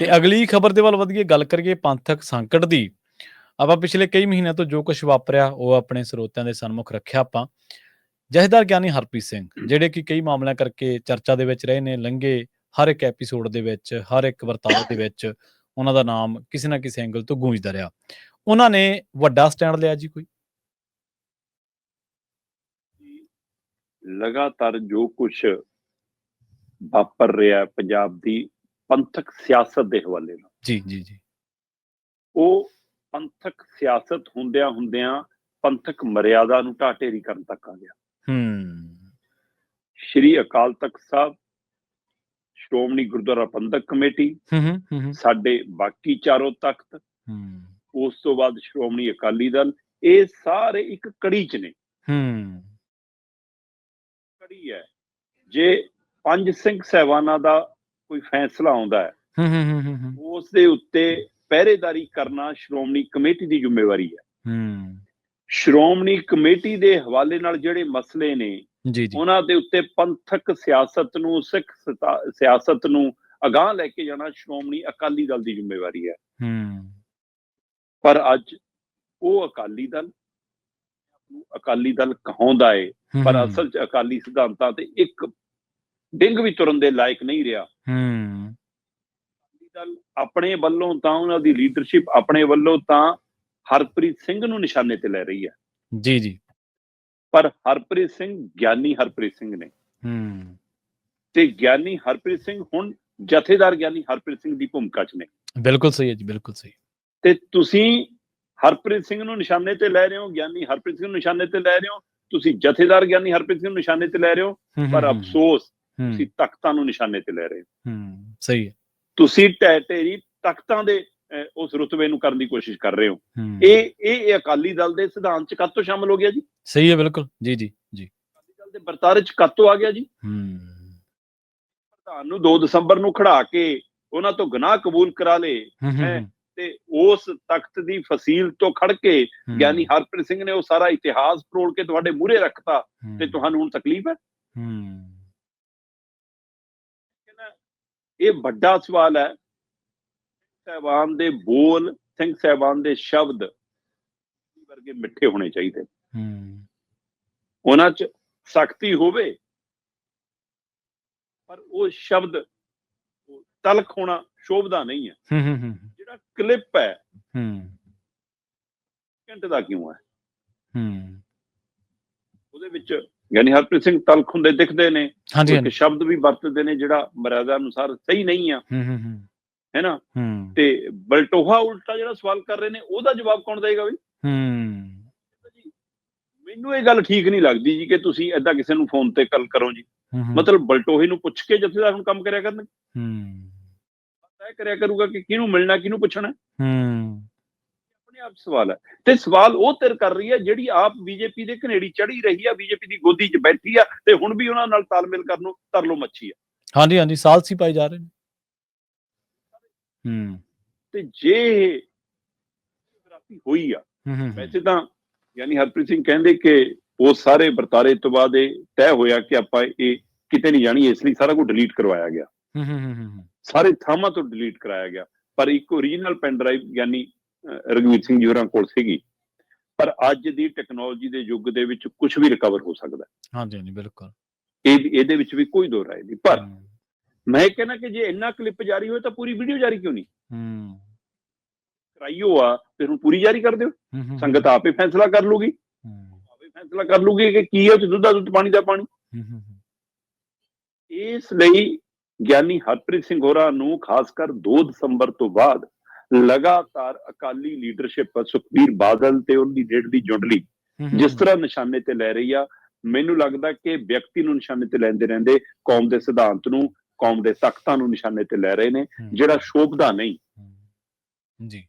ਤੇ ਅਗਲੀ ਖਬਰ ਦੇ ਵੱਲ ਵਧੀਏ, ਗੱਲ ਕਰੀਏ ਪੰਥਕ ਸੰਕਟ ਦੀ। ਆਪਾਂ ਪਿਛਲੇ ਕਈ ਮਹੀਨਿਆਂ ਤੋਂ ਜੋ ਕੁਝ ਵਾਪਰਿਆ, ਉਹ ਆਪਣੇ ਸਰੋਤਿਆਂ ਦੇ ਸਨਮੁਖ ਰੱਖਿਆ ਆਪਾਂ। ਜਹੇਦਾਰ ਗਿਆਨੀ ਹਰਪ੍ਰੀਤ ਸਿੰਘ, ਜਿਹੜੇ ਕਿ ਕਈ ਮਾਮਲਿਆਂ ਕਰਕੇ ਚਰਚਾ ਦੇ ਵਿੱਚ ਰਹੇ ਨੇ, ਲੰਘੇ ਹਰ ਇੱਕ ਐਪੀਸੋਡ ਦੇ ਵਿੱਚ, ਹਰ ਇੱਕ ਵਰਤਾਰੇ ਦੇ ਵਿੱਚ, ਉਹਨਾਂ ਦਾ ਨਾਮ ਕਿਸੇ ਨਾ ਕਿਸੇ ਐਂਗਲ ਤੋਂ ਗੂੰਜਦਾ ਰਿਹਾ। ਉਹਨਾਂ ਨੇ ਵੱਡਾ ਸਟੈਂਡ ਲਿਆ ਜੀ ਕੋਈ? ਲਗਾਤਾਰ ਜੋ ਕੁਝ ਵਾਪਰ ਰਿਹਾ ਪੰਜਾਬ ਦੀ ਪੰਥਕ ਸਿਆਸਤ ਦੇ ਹਵਾਲੇ ਨਾਲ। ਜੀ ਜੀ ਜੀ। ਉਹ ਪੰਥਕ ਸਿਆਸਤ ਹੁੰਦਿਆਂ ਹੁੰਦਿਆਂ ਪੰਥਕ ਮਰਿਆਦਾ ਨੂੰ ਢਾਟੇਰੀ ਕਰਨ ਤੱਕ ਆ ਗਿਆ। ਹੂੰ। ਸ਼੍ਰੀ ਅਕਾਲ ਤਖਤ ਸਾਹਿਬ ਸ਼੍ਰੋਮਣੀ ਗੁਰਦੁਆਰਾ ਪ੍ਰਬੰਧਕ ਕਮੇਟੀ ਹੂੰ, ਸਾਡੇ ਬਾਕੀ ਚਾਰੋਂ ਤਖਤ ਹੂੰ। ਉਸ ਤੋਂ ਬਾਅਦ ਸ਼੍ਰੋਮਣੀ ਅਕਾਲੀ ਦਲ ਇਹ ਸਾਰੇ ਇੱਕ ਕੜੀ ਚ ਨੇ। ਹੂੰ। ਕੜੀ ਹੈ। ਜੇ ਪੰਜ ਸਿੰਘ ਸਹਿਬਾਨਾਂ ਦਾ ਕੋਈ ਫੈਸਲਾ ਆਉਂਦਾ ਹੈ ਹੂੰ ਹੂੰ, ਹੂੰ ਹੂੰ, ਹੂੰ। ਉਸ ਦੇ ਉੱਤੇ ਪਹਿਰੇਦਾਰੀ ਕਰਨਾ ਸ਼੍ਰੋਮਣੀ ਕਮੇਟੀ ਦੀ ਜ਼ਿੰਮੇਵਾਰੀ ਹੈ। ਹੂੰ। ਸ਼੍ਰੋਮਣੀ ਕਮੇਟੀ ਦੇ ਹਵਾਲੇ ਨਾਲ ਜਿਹੜੇ ਮਸਲੇ ਨੇ ਜੀ ਜੀ। ਉਹਨਾਂ ਦੇ ਉੱਤੇ ਪੰਥਕ ਸਿਆਸਤ ਨੂੰ ਸਿੱਖ ਸਤਾ- ਸਿਆਸਤ ਨੂੰ ਅਗਾਹ ਲੈ ਕੇ ਜਾਣਾ ਸ਼੍ਰੋਮਣੀ ਅਕਾਲੀ ਦਲ ਦੀ ਜ਼ਿੰਮੇਵਾਰੀ ਹੈ। ਹੂੰ। ਪਰ ਅੱਜ ਉਹ ਅਕਾਲੀ ਦਲ ਨੂੰ ਅਕਾਲੀ ਦਲ ਕਹਾਉਂਦਾ ਏ ਪਰ ਅਸਲ 'ਚ ਅਕਾਲੀ ਸਿਧਾਂਤਾਂ ਤੇ ਇੱਕ ਡਿੰਗ ਵੀ ਤੁਰਨ ਦੇ ਲਾਇਕ ਨਹੀਂ ਰਿਹਾ। ਹੂੰ। ਅਕਾਲੀ ਦਲ ਆਪਣੇ ਵੱਲੋਂ ਤਾਂ ਉਹਨਾਂ ਦੀ ਲੀਡਰਸ਼ਿਪ ਆਪਣੇ ਵੱਲੋਂ ਤਾਂ ਹਰਪ੍ਰੀਤ ਸਿੰਘ ਨੂੰ ਨਿਸ਼ਾਨੇ ਤੇ ਲੈ ਰਹੀ ਹੈ। ਜੀ ਜੀ। ਪਰ ਹਰਪ੍ਰੀਤ ਸਿੰਘ ਗਿਆਨੀ ਹਰਪ੍ਰੀਤ ਸਿੰਘ ਨੇ। ਹੂੰ। ਤੇ ਗਿਆਨੀ ਹਰਪ੍ਰੀਤ ਸਿੰਘ ਹੁਣ ਜਥੇਦਾਰ ਗਿਆਨੀ ਹਰਪ੍ਰੀਤ ਸਿੰਘ ਦੀ ਭੂਮਿਕਾ 'ਚ ਨੇ। ਬਿਲਕੁਲ ਸਹੀ ਹੈ ਜੀ ਬਿਲਕੁਲ ਸਹੀ। ਤੇ ਤੁਸੀਂ ਹਰਪ੍ਰੀਤ ਸਿੰਘ ਨੂੰ ਨਿਸ਼ਾਨੇ ਤੇ ਲੈ ਰਹੇ ਹੋ ਗਿਆਨੀ ਹਰਪ੍ਰੀਤ ਸਿੰਘ ਨੂੰ ਨਿਸ਼ਾਨੇ ਤੇ ਲੈ ਰਹੇ ਹੋ ਤੁਸੀਂ ਜਥੇਦਾਰ ਗਿਆਨੀ ਹਰਪ੍ਰੀਤ ਸਿੰਘ ਨੂੰ ਨਿਸ਼ਾਨੇ ਤੇ ਲੈ ਰਹੇ ਹੋ ਪਰ ਅਫਸੋਸ ਤੁਸੀਂ ਤਖਤਾਂ ਨੂੰ ਨਿਸ਼ਾਨੇ ਤੇ ਲੈ ਰਹੇ ਹੋ। ਹੂੰ ਸਹੀ ਹੈ। ਤੁਸੀਂ ਢੇਰੀ ਤਖਤਾਂ ਦੇ ਉਸ ਰੁਤਬੇ ਨੂੰ ਕਰਨ ਦੀ ਕੋਸ਼ਿਸ਼ ਕਰ ਰਹੇ ਹੋ। ਇਹ ਇਹ ਅਕਾਲੀ ਦਲ ਦੇ ਸਿਧਾਂਤ 'ਚ ਕਦ ਤੋਂ ਸ਼ਾਮਲ ਹੋ ਗਿਆ ਜੀ? ਸਹੀ ਹੈ ਬਿਲਕੁਲ। ਜੀ ਜੀ ਜੀ। ਅਕਾਲੀ ਦਲ ਦੇ ਵਰਤਾਰੇ 'ਚ ਕਦ ਤੋਂ ਆ ਗਿਆ ਜੀ? ਹੂੰ। ਪ੍ਰਧਾਨ ਨੂੰ 2 ਦਸੰਬਰ ਨੂੰ ਖੜਾ ਕੇ ਉਹਨਾਂ ਤੋਂ ਗੁਨਾਹ ਕਬੂਲ ਕਰਾ ਲੇ ਹੂੰ। ਤੇ ਉਸ ਤਖਤ ਦੀ ਫਸੀਲ ਤੋਂ ਖੜ ਕੇ ਗਿਆਨੀ ਹਰਪ੍ਰੀਤ ਸਿੰਘ ਨੇ ਉਹ ਸਾਰਾ ਇਤਿਹਾਸ ਫਰੋਲ ਕੇ ਤੁਹਾਡੇ ਮੂਹਰੇ ਰੱਖਤਾ ਤੇ ਤੁਹਾਨੂੰ ਹੁਣ ਤਕਲੀਫ ਹੈ? ਹੂੰ। ਇਹ ਵੱਡਾ ਸਵਾਲ ਹੈ। ਸਹਿਬਾਨ ਦੇ ਬੋਲ ਸਿੰਘ ਸਹਿਬਾਨ ਦੇ ਸ਼ਬਦ ਵਰਗੇ ਮਿੱਠੇ ਹੋਣੇ ਚਾਹੀਦੇ। ਹੂੰ। ਉਹਨਾਂ 'ਚ ਸਖਤੀ ਹੋਵੇ ਪਰ ਉਹ ਸ਼ਬਦ ਤਲਖ ਹੋਣਾ ਸ਼ੋਭਦਾ ਨਹੀਂ ਹੈ। ਹੂੰ, ਹੂੰ, ਹੂੰ, ਜਿਹੜਾ ਕਲਿੱਪ ਹੈ ਹੂੰ। ਘੰਟੇ ਦਾ ਕਿਉਂ ਹੈ? ਹੂੰ। ਉਹਦੇ ਵਿੱਚ ਯਾਨੀ ਹਰਪ੍ਰੀਤ ਸਿੰਘ ਤਲਖ ਹੁੰਦੇ ਦਿਖਦੇ ਨੇ ਹਾਂਜੀ ਸ਼ਬਦ ਵੀ ਵਰਤਦੇ ਨੇ ਜਿਹੜਾ ਮਰਿਆਦਾ ਅਨੁਸਾਰ ਸਹੀ ਨਹੀਂ ਆ। ਹੂੰ ਹੂੰ ਹੂੰ। ਹੈਨਾ? ਹੂੰ। ਤੇ ਬਲਟੋਹਾ ਉਲਟਾ ਜਿਹੜਾ ਸਵਾਲ ਕਰ ਰਹੇ ਨੇ ਉਹਦਾ ਜਵਾਬ ਕੌਣ ਦੇਗਾ ਬਈ? ਹੂੰ। ਮੈਨੂੰ ਇਹ ਗੱਲ ਠੀਕ ਨਹੀਂ ਲੱਗਦੀ ਜੀ ਕਿ ਤੁਸੀਂ ਐਦਾਂ ਕਿਸੇ ਨੂੰ ਫੋਨ ਤੇ ਗੱਲ ਕਰੋ ਜੀ। ਮਤਲਬ ਬਲਟੋਹੇ ਨੂੰ ਪੁੱਛ ਕੇ ਜਥੇਦਾਰ ਹੁਣ ਕੰਮ ਕਰਿਆ ਕਰਨ ਹੂੰ। ਤੈਅ ਕਰਿਆ ਕਰੂਗਾ ਕਿ ਕਿਹਨੂੰ ਮਿਲਣਾ ਕਿਹਨੂੰ ਪੁੱਛਣਾ? ਹੂੰ। ਆਪ ਸਵਾਲ ਹੈ। ਤੇ ਸਵਾਲ ਉਹ ਤੇਰ ਕਰ ਰਹੀ ਹੈ ਜਿਹੜੀ ਆਪ ਬੀਜੇਪੀ ਦੇ ਘਨੇੜੀ ਚੜੀ ਰਹੀ ਆ ਬੀਜੇਪੀ ਦੀ ਗੋਦੀ 'ਚ ਬੈਠੀ ਆ ਤੇ ਹੁਣ ਵੀ ਉਹਨਾਂ ਨਾਲ ਤਾਲਮੇਲ ਕਰਨ ਨੂੰ ਤਰਲੋ ਮੱਛੀ ਆ। ਹਾਂਜੀ ਹਾਂਜੀ ਸਾਲਸੀ ਪਾਈ ਜਾ ਰਹੇ ਨੇ। ਹੂੰ। ਤੇ ਜੇ ਖਰਾਬੀ ਹੋਈ ਆ ਹੂੰ, ਹੂੰ ਵੈਸੇ ਤਾਂ ਯਾਨੀ ਹਰਪ੍ਰੀਤ ਸਿੰਘ ਕਹਿੰਦੇ ਕਿ ਉਹ ਸਾਰੇ ਵਰਤਾਰੇ ਤੋਂ ਬਾਅਦ ਇਹ ਤੈਅ ਹੋਇਆ ਕਿ ਆਪਾਂ ਇਹ ਕਿਤੇ ਨਹੀਂ ਜਾਣੀ ਇਸ ਲਈ ਸਾਰਾ ਕੁਝ ਡਿਲੀਟ ਕਰਵਾਇਆ ਗਿਆ। ਹੂੰ, ਹੂੰ, ਹੂੰ, ਹੂੰ, ਸਾਰੇ ਥਾਵਾਂ ਤੋਂ ਡਿਲੀਟ ਕਰਾਇਆ ਗਿਆ। ਪਰ ਇੱਕ ਓਰੀਜਨਲ ਪੈਨ ਡਰਾਈਵ ਯਾਨੀ ਅਹ, ਰਘਵੀਰ ਸਿੰਘ ਜੀ ਹੋਰਾਂ ਕੋਲ ਸੀਗੀ। ਪਰ ਅੱਜ ਦੀ ਟੈਕਨੋਲੋਜੀ ਦੇ ਯੁੱਗ ਦੇ ਵਿੱਚ ਕੁਝ ਵੀ ਰਿਕਵਰ ਹੋ ਸਕਦਾ। ਹਾਂਜੀ ਹਾਂਜੀ ਬਿਲਕੁਲ। ਇਹ ਇਹਦੇ ਵਿੱਚ ਵੀ ਕੋਈ ਦੋ ਰਾਏ ਨਹੀਂ। ਪਰ ਮੈਂ ਕਹਿੰਦਾ ਕਿ ਜੇ ਇੰਨਾ ਕਲਿੱਪ ਜਾਰੀ ਹੋਏ ਤਾਂ ਪੂਰੀ ਵੀਡੀਓ ਜਾਰੀ ਕਿਉਂ ਨਹੀਂ? ਹੂੰ। ਕਰਾਈਓ ਆ ਫਿਰ ਹੁਣ ਪੂਰੀ ਜਾਰੀ ਕਰ ਦਿਓ। ਸੰਗਤ ਆਪੇ ਫੈਸਲਾ ਕਰ ਲੂਗੀ। ਹੂੰ, ਆਪੇ ਫੈਸਲਾ ਕਰ ਲੂਗੀ ਕਿ ਕੀ ਹੈ ਉਹ 'ਚ ਦੁੱਧ ਦਾ ਦੁੱਧ ਪਾਣੀ ਦਾ ਪਾਣੀ। ਹੂੰ, ਹੂੰ, ਹੂੰ, ਇਸ ਲਈ ਗਿਆਨੀ ਹਰਪ੍ਰੀਤ ਸਿੰਘ ਹੋਰਾਂ ਨੂੰ ਖਾਸ ਕਰ 2 ਦਸੰਬਰ ਤੋਂ ਬਾਅਦ ਲਗਾਤਾਰ ਅਕਾਲੀ ਲੀਡਰਸ਼ਿਪ ਸੁਖਬੀਰ ਬਾਦਲ ਤੇ ਉਹਦੀ ਡੇਢ ਦੀ ਜੁੰਡਲੀ। ਜਿਸ ਤਰ੍ਹਾਂ ਨਿਸ਼ਾਨੇ ਤੇ ਲੈ ਰਹੀ ਆ ਮੈਨੂੰ ਲੱਗਦਾ ਕਿ ਵਿਅਕਤੀ ਨੂੰ ਨਿਸ਼ਾਨੇ ਤੇ ਲੈਂਦੇ ਰਹਿੰਦੇ ਕੌਮ ਦੇ ਸਿਧਾਂਤ ਨੂੰ ਕੌਮ ਦੇ ਤਖਤਾਂ ਨੂੰ ਨਿਸ਼ਾਨੇ ਤੇ ਲੈ ਰਹੇ ਨੇ ਜਿਹੜਾ ਸ਼ੋਭਦਾ ਨਹੀਂ। ਜੀ।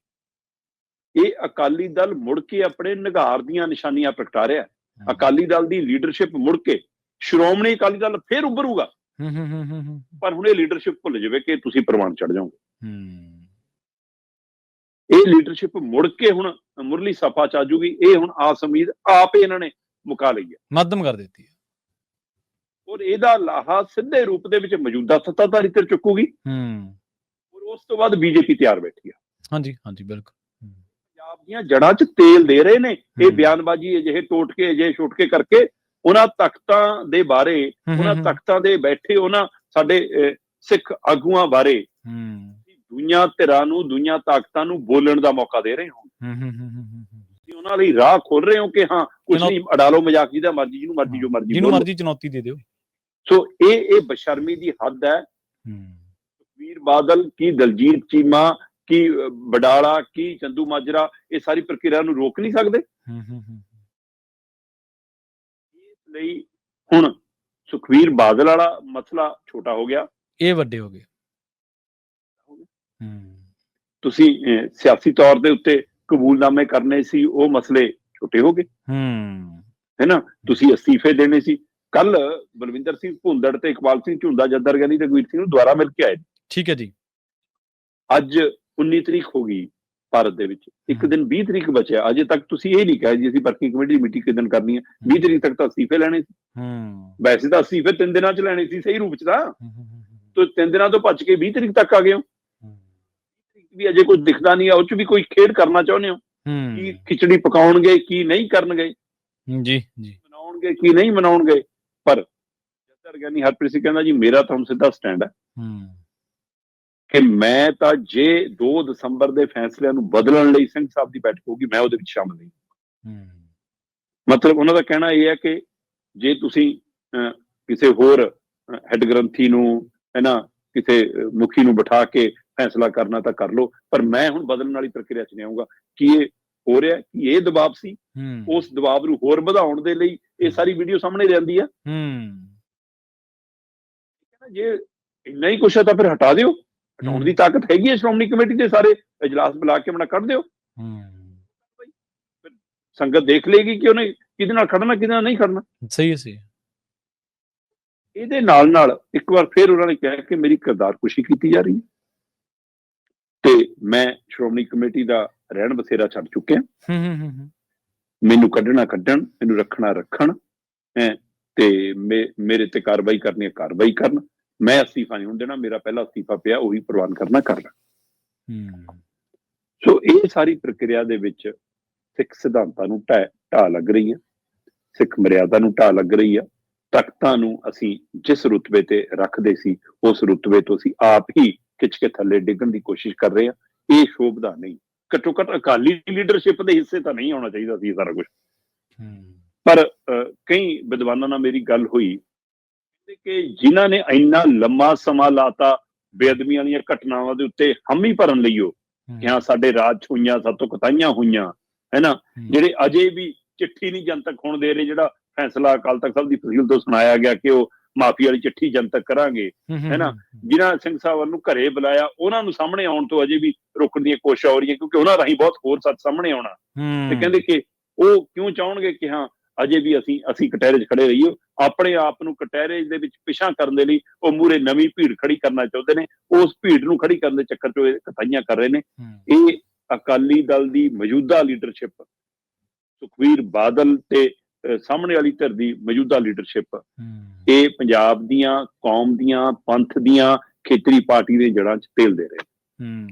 ਇਹ ਅਕਾਲੀ ਦਲ ਮੁੜ ਕੇ ਆਪਣੇ ਨਿਗਾਰ ਦੀਆਂ ਨਿਸ਼ਾਨੀਆਂ ਪ੍ਰਗਟਾ ਰਿਹਾ ਹੈ। ਅਕਾਲੀ ਦਲ ਦੀ ਲੀਡਰਸ਼ਿਪ ਮੁੜ ਕੇ ਸ਼੍ਰੋਮਣੀ ਅਕਾਲੀ ਦਲ ਫੇਰ ਉੱਭਰੂਗਾ। ਹੂੰ, ਹੂੰ, ਹੂੰ, ਹੂੰ, ਹੂੰ, ਪਰ ਹੁਣ ਇਹ ਲੀਡਰਸ਼ਿਪ ਭੁੱਲ ਜਾਵੇ ਕਿ ਤੁਸੀਂ ਪ੍ਰਵਾਨ ਚੜ ਜਾਓਗੇ। ਹੂੰ, ਇਹ ਲੀਡਰਸ਼ਿਪ ਮੁੜ ਕੇ ਹੁਣ ਮੁਰਲੀ ਸਫਾ ਚ ਆ ਜੂਗੀ ਇਹ ਹੁਣ ਆਸ ਉਮੀਦ ਆਪ ਹੀ ਇਹਨਾਂ ਨੇ ਮੁਕਾ ਲਈ ਹੈ। ਮੱਧਮ ਕਰ ਦਿੱਤੀ ਹੈ। ਔਰ ਇਹਦਾ ਲਾਹਾ ਸਿੱਧੇ ਰੂਪ ਦੇ ਵਿੱਚ ਮੌਜੂਦਾ ਸੱਤਾਧਾਰੀ ਤੇ ਚੁੱਕੂਗੀ। ਹੂੰ। ਔਰ ਉਸ ਤੋਂ ਬਾਅਦ ਬੀਜੇਪੀ ਤਿਆਰ ਬੈਠੀ ਆ ਹਾਂਜੀ ਹਾਂਜੀ ਬਿਲਕੁਲ। ਪੰਜਾਬ ਦੀਆਂ ਜੜ੍ਹਾਂ 'ਚ ਤੇਲ ਦੇ ਰਹੇ ਨੇ। ਇਹ। ਬਿਆਨਬਾਜ਼ੀ ਅਜਿਹੇ ਟੋਟਕੇ ਅਜਿਹੇ ਛੁਟਕੇ ਕਰਕੇ ਉਹਨਾਂ ਤਖਤਾਂ ਦੇ ਬਾਰੇ ਉਹਨਾਂ ਤਖਤਾਂ ਦੇ ਬੈਠੇ ਉਹਨਾਂ ਸਾਡੇ ਸਿੱਖ ਆਗੂਆਂ ਬਾਰੇ ਹਮ, ਦੁਨੀਆ ਧਿਰਾਂ ਨੂੰ ਦੁਨੀਆ ਤਾਕਤਾਂ ਨੂੰ ਬੋਲਣ ਦਾ ਮੌਕਾ ਦੇ ਰਹੇ ਹੋ ਹਮ, ਹਮ, ਹਮ। ਤੁਸੀਂ ਉਹਨਾਂ ਲਈ ਰਾਹ ਖੋਲ ਰਹੇ ਹੋ ਕਿ ਹਾਂ ਕੁਝ। ਨਹੀਂ ਅਡਾ ਲਓ ਮਜ਼ਾਕ ਜਿਹਦਾ ਮਰਜ਼ੀ ਜਿਹਨੂੰ ਮਰਜ਼ੀ ਜੋ ਮਰਜ਼ੀ ਜਿਹਨੂੰ। ਮਰਜ਼ੀ ਚੁਣੌਤੀ ਦੇ ਦਿਓ। ਸੋ ਇਹ ਇਹ ਬਸ਼ਰਮੀ ਦੀ ਹੱਦ ਹੈ। ਵੀਰ ਬਾਦਲ ਕੀ ਦਲਜੀਤ ਚੀਮਾ ਕੀ ਬਡਾਲਾ ਕੀ ਚੰਦੂ ਮਾਜਰਾ ਇਹ ਸਾਰੀ ਪ੍ਰਕਿਰਿਆ ਨੂੰ ਰੋਕ ਨਹੀਂ ਸਕਦੇ? ਹਮ, ਹਮ, ਇਸ ਲਈ ਹੁਣ ਸੁਖਵੀਰ ਬਾਦਲ ਵਾਲਾ ਮਸਲਾ ਛੋਟਾ ਹੋ ਗਿਆ। ਇਹ ਵੱਡੇ ਹੋ ਗਏ। ਤੁਸੀਂ ਸਿਆਸੀ ਤੌਰ ਦੇ ਉੱਤੇ ਕਬੂਲਨਾਮੇ ਕਰਨੇ ਸੀ ਉਹ ਮਸਲੇ ਛੋਟੇ ਹੋ ਗਏ। ਹਮ, ਹੈਨਾ? ਤੁਸੀਂ ਅਸਤੀਫੇ ਦੇਣੇ ਸੀ। ਕੱਲ ਬਲਵਿੰਦਰ ਸਿੰਘ ਭੁੰਦੜ ਤੇ ਇਕਬਾਲ ਸਿੰਘ ਝੁੰਦਾ ਜੱਦਰ ਗਨੀ ਤੇ ਗੁਰਜੀਤ ਸਿੰਘ ਨੂੰ ਦੁਬਾਰਾ ਮਿਲ ਕੇ ਆਏ ਠੀਕ ਹੈ ਜੀ। ਅੱਜ 19 ਤਰੀਕ ਹੋ ਗਈ ਭਾਰਤ ਦੇ ਵਿੱਚ। ਇੱਕ। ਦਿਨ 20 ਤਰੀਕ ਬਚਿਆ। ਅਜੇ ਤੱਕ ਤੁਸੀਂ ਇਹ ਨਹੀਂ ਕਿਹਾ ਜੀ ਅਸੀਂ ਵਰਕਿੰਗ ਕਮੇਟੀ ਦੀ ਮੀਟਿੰਗ ਕਿਦਨ ਕਰਨੀ ਹੈ? 20 ਤਰੀਕ ਤੱਕ ਤਾਂ ਅਸਤੀਫੇ ਲੈਣੇ ਸੀ। ਹਮ, ਵੈਸੇ ਤਾਂ ਅਸਤੀਫੇ ਤਿੰਨ ਦਿਨਾਂ ਚ ਲੈਣੇ ਸੀ ਸਹੀ ਰੂਪ ਚ ਤਾਂ। ਤੋ ਤਿੰਨ ਦਿਨਾਂ ਤੋਂ ਭੱਜ ਕੇ 20 ਤਰੀਕ ਤੱਕ ਆ ਗਏ ਹੋ। ਵੀ ਅਜੇ ਕੁਝ ਦਿਖਦਾ ਨਹੀਂ ਆ ਉਹ ਚ ਵੀ ਕੋਈ ਖੇਡ ਕਰਨਾ ਚਾਹੁੰਦੇ ਹੋ? ਕੀ ਖਿਚੜੀ ਪਕਾਉਣਗੇ ਕੀ ਨਹੀਂ ਕਰਨਗੇ? ਜੀ ਜੀ। ਮਨਾਉਣਗੇ ਕੀ ਨਹੀਂ ਮਨਾਉਣਗੇ? ਪਰ ਜੱਦਰ ਗਿਆਨੀ ਹਰਪ੍ਰੀਤ ਸਿੰਘ ਕਹਿੰਦਾ ਜੀ ਮੇਰਾ ਤਾਂ ਸਿੱਧਾ ਸਟੈਂਡ ਹੈ। ਹਮ, ਕਿ ਮੈਂ ਤਾਂ ਜੇ 2 ਦਸੰਬਰ ਦੇ ਫੈਸਲਿਆਂ ਨੂੰ ਬਦਲਣ ਲਈ ਸਿੰਘ ਸਾਹਿਬ ਦੀ ਬੈਠਕ ਹੋਊਗੀ ਮੈਂ ਉਹਦੇ ਵਿੱਚ ਸ਼ਾਮਲ ਨਹੀਂ ਹਮ, ਮਤਲਬ ਉਹਨਾਂ ਦਾ ਕਹਿਣਾ ਇਹ ਹੈ ਕਿ ਜੇ ਤੁਸੀਂ ਕਿਸੇ ਹੋਰ ਹੈੱਡ ਗ੍ਰੰਥੀ ਨੂੰ ਹੈ ਨਾ ਕਿਸੇ ਮੁਖੀ ਨੂੰ ਬਿਠਾ ਕੇ ਫੈਸਲਾ ਕਰਨਾ ਤਾਂ ਕਰ ਲਓ ਪਰ ਮੈਂ ਹੁਣ ਬਦਲਣ ਵਾਲੀ ਪ੍ਰਕਿਰਿਆ 'ਚ ਨਹੀਂ ਆਊਂਗਾ। ਕੀ ਇਹ ਹੋ ਰਿਹਾ ਕੀ ਇਹ ਦਬਾਅ ਸੀ? ਉਸ ਦਬਾਅ ਨੂੰ ਹੋਰ ਵਧਾਉਣ ਦੇ ਲਈ ਇਹ ਸਾਰੀ ਵੀਡੀਓ ਸਾਹਮਣੇ ਲਿਆਂਦੀ ਆ। ਕਹਿੰਦਾ ਜੇ ਇੰਨਾ ਹੀ ਕੁਛ ਹੈ ਤਾਂ ਫਿਰ ਹਟਾ ਦਿਓ। ਹਟਾਉਣ ਦੀ ਤਾਕਤ ਹੈਗੀ ਹੈ ਸ਼੍ਰੋਮਣੀ ਕਮੇਟੀ ਦੇ ਸਾਰੇ ਇਜਲਾਸ ਬੁਲਾ ਕੇ ਆਪਣਾ ਕੱਢ ਦਿਓ। ਹਮ, ਸੰਗਤ ਦੇਖ ਲੇਗੀ ਕਿ ਉਹਨੇ ਕਿਹਦੇ ਨਾਲ ਖੜਨਾ ਕਿਹਦੇ ਨਾਲ ਨਹੀਂ ਖੜਨਾ। ਸਹੀ ਹੈ ਸਹੀ ਹੈ। ਇਹਦੇ ਨਾਲ ਨਾਲ ਇੱਕ ਵਾਰ ਫਿਰ ਉਹਨਾਂ ਨੇ ਕਿਹਾ ਕਿ ਮੇਰੀ ਕਿਰਦਾਰ ਕੁਸ਼ੀ ਕੀਤੀ ਜਾ ਰਹੀ ਹੈ। ਤੇ ਮੈਂ ਸ਼੍ਰੋਮਣੀ ਕਮੇਟੀ ਦਾ ਰਹਿਣ ਬਸੇਰਾ ਛੱਡ ਚੁੱਕਿਆ। ਹਮ, ਹਮ, ਹਮ, ਮੈਨੂੰ ਕੱਢਣਾ ਕੱਢਣ ਮੈਨੂੰ ਰੱਖਣਾ ਰੱਖਣ ਹੈ ਤੇ ਮੇਰੇ ਤੇ ਕਾਰਵਾਈ ਕਰਨੀ ਹੈ ਕਾਰਵਾਈ ਕਰਨ। ਮੈਂ ਅਸਤੀਫਾ ਨਹੀਂ ਦੇਣਾ ਮੇਰਾ ਪਹਿਲਾ ਅਸਤੀਫਾ ਪਿਆ ਉਹੀ ਪ੍ਰਵਾਨ ਕਰਨਾ ਕਰਨਾ ਹਮ, ਸੋ ਇਹ ਸਾਰੀ ਪ੍ਰਕਿਰਿਆ ਦੇ ਵਿੱਚ ਸਿੱਖ ਸਿਧਾਂਤਾਂ ਨੂੰ ਢਾਹ ਲੱਗ ਰਹੀ ਹੈ ਸਿੱਖ ਮਰਿਆਦਾ ਨੂੰ ਢਾਹ ਲੱਗ ਰਹੀ ਹੈ ਤਖਤਾਂ ਨੂੰ ਅਸੀਂ ਜਿਸ ਰੁਤਬੇ ਤੇ ਰੱਖਦੇ ਸੀ ਉਸ ਰੁਤਬੇ ਤੋਂ ਅਸੀਂ ਆਪ ਹੀ ਖਿੱਚ ਕੇ ਥੱਲੇ ਡਿੱਗਣ ਦੀ ਕੋਸ਼ਿਸ਼ ਕਰ ਰਹੇ ਹਾਂ ਇਹ ਸ਼ੋਭਦਾ ਨਹੀਂ। ਘੱਟੋ ਘੱਟ ਅਕਾਲੀ ਲੀਡਰਸ਼ਿਪ ਦੇ ਹਿੱਸੇ ਤਾਂ ਨਹੀਂ ਆਉਣਾ ਚਾਹੀਦਾ ਸੀ ਸਾਰਾ ਕੁਝ ਪਰ ਕਈ ਵਿਦਵਾਨਾਂ ਨਾਲ ਮੇਰੀ ਗੱਲ ਹੋਈ ਕਿ ਜਿਨ੍ਹਾਂ ਨੇ ਇੰਨਾ ਲੰਮਾ ਸਮਾਂ ਲਾਤਾ ਬੇਅਦਬੀਆਂ ਦੀਆਂ ਘਟਨਾਵਾਂ ਦੇ ਉੱਤੇ ਹਮੀ ਭਰਨ ਲਈ ਉਹ। ਕਿ ਹਾਂ ਸਾਡੇ ਰਾਜ 'ਚ ਹੋਈਆਂ ਸਾਤੋਂ ਕਤਾਈਆਂ ਹੋਈਆਂ ਹੈਨਾ? ਜਿਹੜੇ ਅਜੇ ਵੀ ਚਿੱਠੀ ਨਹੀਂ ਜਨਤਕ ਹੋਣ ਦੇ ਰਹੇ ਜਿਹੜਾ ਫੈਸਲਾ ਅਕਾਲ ਤਖਤ ਸਾਹਿਬ ਦੀ ਫਜ਼ੀਲ ਤੋਂ ਸੁਣਾਇਆ ਗਿਆ ਕਿ ਉਹ ਮਾਫੀ ਵਾਲੀ ਚਿੱਠੀ ਜਨਤਕ ਕਰਾਂਗੇ ਹਮ, ਹਮ, ਹੈ ਨਾ? ਹਮ, ਜਿਨ੍ਹਾਂ ਸਿੰਘ ਸਾਹਿਬ ਨੂੰ ਘਰੇ ਬੁਲਾਇਆ ਉਹਨਾਂ ਨੂੰ ਸਾਹਮਣੇ ਆਉਣ ਤੋਂ ਅਜੇ ਵੀ ਰੋਕਣ ਦੀਆਂ ਕੋਸ਼ਿਸ਼ਾਂ ਹੋ ਰਹੀਆਂ ਕਿਉਂਕਿ ਉਹਨਾਂ ਰਾਹੀਂ ਬਹੁਤ ਹੋਰ ਸੱਚ ਸਾਹਮਣੇ ਆਉਣਾ। ਤੇ ਕਹਿੰਦੇ ਕਿ ਉਹ ਕਿਉਂ ਚਾਹਣਗੇ ਕਿ ਹਾਂ ਅਜੇ ਵੀ ਅਸੀਂ ਅਸੀਂ ਕਟਹਿਰੇ 'ਚ ਖੜੇ ਰਹੀਏ ਆਪਣੇ ਆਪ ਨੂੰ ਕਟਹਿਰੇ ਦੇ ਵਿੱਚ ਪਿਛਾਂ ਕਰਨ ਦੇ ਲਈ ਉਹ ਮੂਰੇ ਨਵੀਂ ਭੀੜ ਖੜੀ ਕਰਨਾ ਚਾਹੁੰਦੇ ਨੇ ਉਸ ਭੀੜ ਨੂੰ ਖੜੀ ਕਰਨ ਦੇ ਚੱਕਰ 'ਚ ਇਹ ਕਤਾਈਆਂ ਕਰ ਰਹੇ ਨੇ। ਇਹ ਅਕਾਲੀ ਦਲ ਦੀ ਮੌਜੂਦਾ ਲੀਡਰਸ਼ਿਪ ਸੁਖਵੀਰ ਬਾਦਲ ਤੇ ਸਾਹਮਣੇ ਵਾਲੀ ਧਿਰ ਦੀ ਮੌਜੂਦਾ ਲੀਡਰਸ਼ਿਪ ਇਹ ਪੰਜਾਬ ਦੀਆਂ ਕੌਮ ਦੀਆਂ ਪੰਥ ਦੀਆਂ ਖੇਤਰੀ ਪਾਰਟੀ ਦੇ ਜੜ੍ਹਾਂ 'ਚ ਤੇਲ ਦੇ ਰਹੇ। ਹਮ